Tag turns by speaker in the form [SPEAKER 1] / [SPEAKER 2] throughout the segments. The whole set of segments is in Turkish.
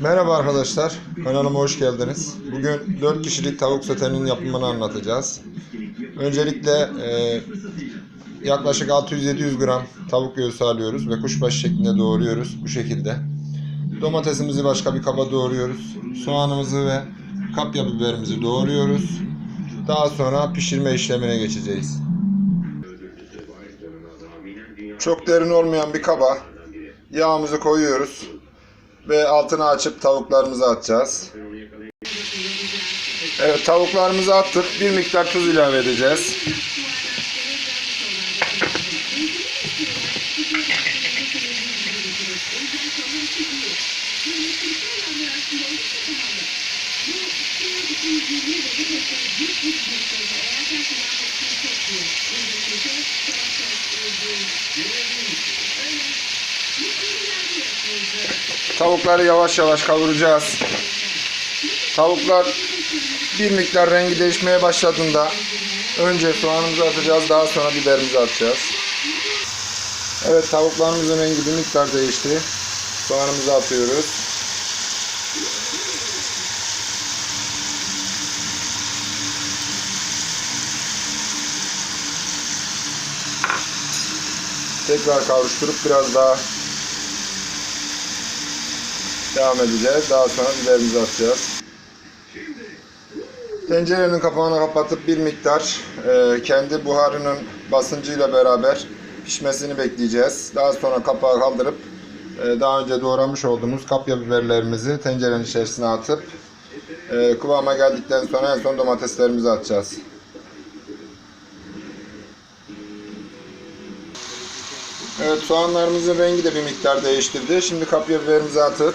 [SPEAKER 1] Merhaba arkadaşlar, kanalıma hoş geldiniz. Bugün 4 kişilik tavuk sotenin yapımını anlatacağız. Öncelikle e, yaklaşık 600-700 gram tavuk göğsü alıyoruz ve kuşbaşı şeklinde doğruyoruz bu şekilde. Domatesimizi başka bir kaba doğruyoruz. Soğanımızı ve kapya biberimizi doğruyoruz. Daha sonra pişirme işlemine geçeceğiz. Çok derin olmayan bir kaba yağımızı koyuyoruz ve altını açıp tavuklarımızı atacağız. Evet tavuklarımızı attık. Bir miktar tuz ilave edeceğiz. Tavukları yavaş yavaş kavuracağız. Tavuklar bir miktar rengi değişmeye başladığında önce soğanımızı atacağız, daha sonra biberimizi atacağız. Evet tavuklarımızın rengi bir miktar değişti. Soğanımızı atıyoruz. Tekrar kavuşturup biraz daha devam edeceğiz. Daha sonra biberimizi atacağız. Tencerenin kapağını kapatıp bir miktar e, kendi buharının basıncıyla beraber pişmesini bekleyeceğiz. Daha sonra kapağı kaldırıp e, daha önce doğramış olduğumuz kapya biberlerimizi tencerenin içerisine atıp e, kıvama geldikten sonra en son domateslerimizi atacağız. Evet soğanlarımızın rengi de bir miktar değiştirdi. Şimdi kapya biberimizi atıp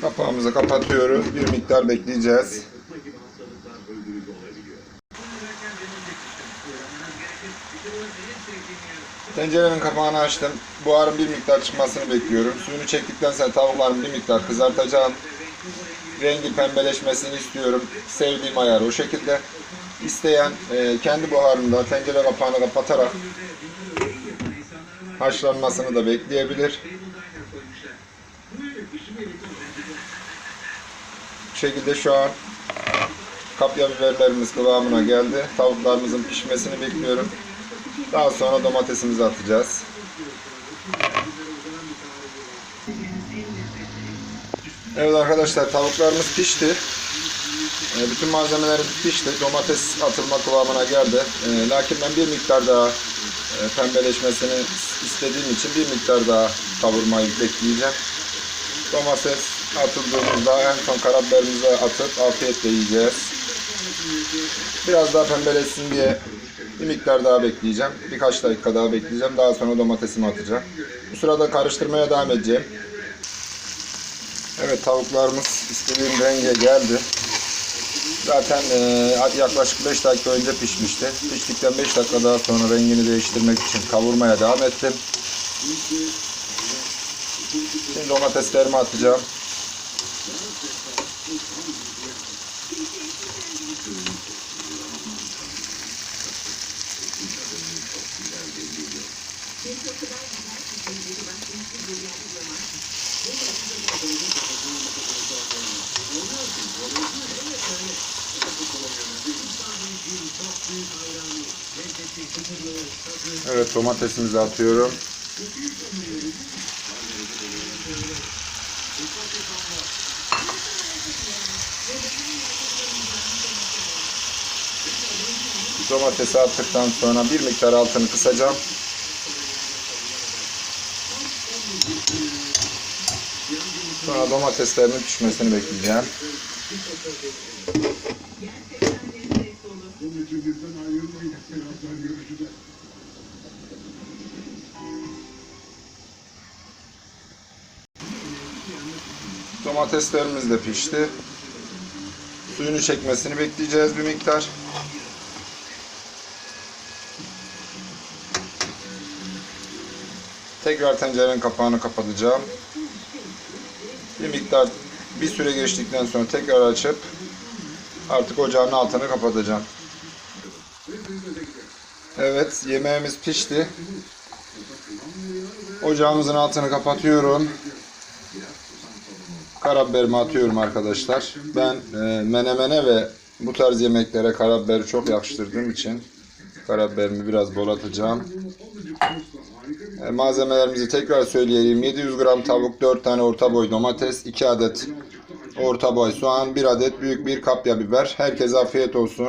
[SPEAKER 1] Kapağımızı kapatıyoruz. Bir miktar bekleyeceğiz. Tencerenin kapağını açtım. Buharın bir miktar çıkmasını bekliyorum. Suyunu çektikten sonra tavuklarımı bir miktar kızartacağım. Rengi pembeleşmesini istiyorum. Sevdiğim ayar o şekilde. İsteyen e, kendi buharında tencere kapağını kapatarak haşlanmasını da bekleyebilir. Bu şekilde şu an kapya biberlerimiz kıvamına geldi. Tavuklarımızın pişmesini bekliyorum. Daha sonra domatesimizi atacağız. Evet arkadaşlar tavuklarımız pişti. E, Bütün malzemelerimiz pişti. Domates atılma kıvamına geldi. E, Lakin ben bir miktar daha e, pembeleşmesini istediğim için bir miktar daha kavurmayı bekleyeceğim. Domates atıldığımızda en son karabiberimizi atıp afiyetle yiyeceğiz. Biraz daha pembeleşsin diye bir miktar daha bekleyeceğim. Birkaç dakika daha bekleyeceğim. Daha sonra domatesimi atacağım. Bu sırada karıştırmaya devam edeceğim. Evet tavuklarımız istediğim renge geldi. Zaten e, yaklaşık 5 dakika önce pişmişti. Piştikten 5 dakika daha sonra rengini değiştirmek için kavurmaya devam ettim. Şimdi domateslerimi atacağım. Evet domatesimizi atıyorum. Domatesi attıktan sonra bir miktar altını kısacağım. Sonra domateslerimin pişmesini bekleyeceğim. Domateslerimiz de pişti. Suyunu çekmesini bekleyeceğiz bir miktar. Tekrar tencerenin kapağını kapatacağım. Bir miktar bir süre geçtikten sonra tekrar açıp artık ocağın altını kapatacağım. Evet, yemeğimiz pişti. Ocağımızın altını kapatıyorum. Karabiberimi atıyorum arkadaşlar. Ben e, menemene ve bu tarz yemeklere karabiberi çok yakıştırdığım için karabiberimi biraz bol atacağım. E, malzemelerimizi tekrar söyleyelim. 700 gram tavuk, 4 tane orta boy domates, 2 adet orta boy soğan, 1 adet büyük bir kapya biber. Herkese afiyet olsun.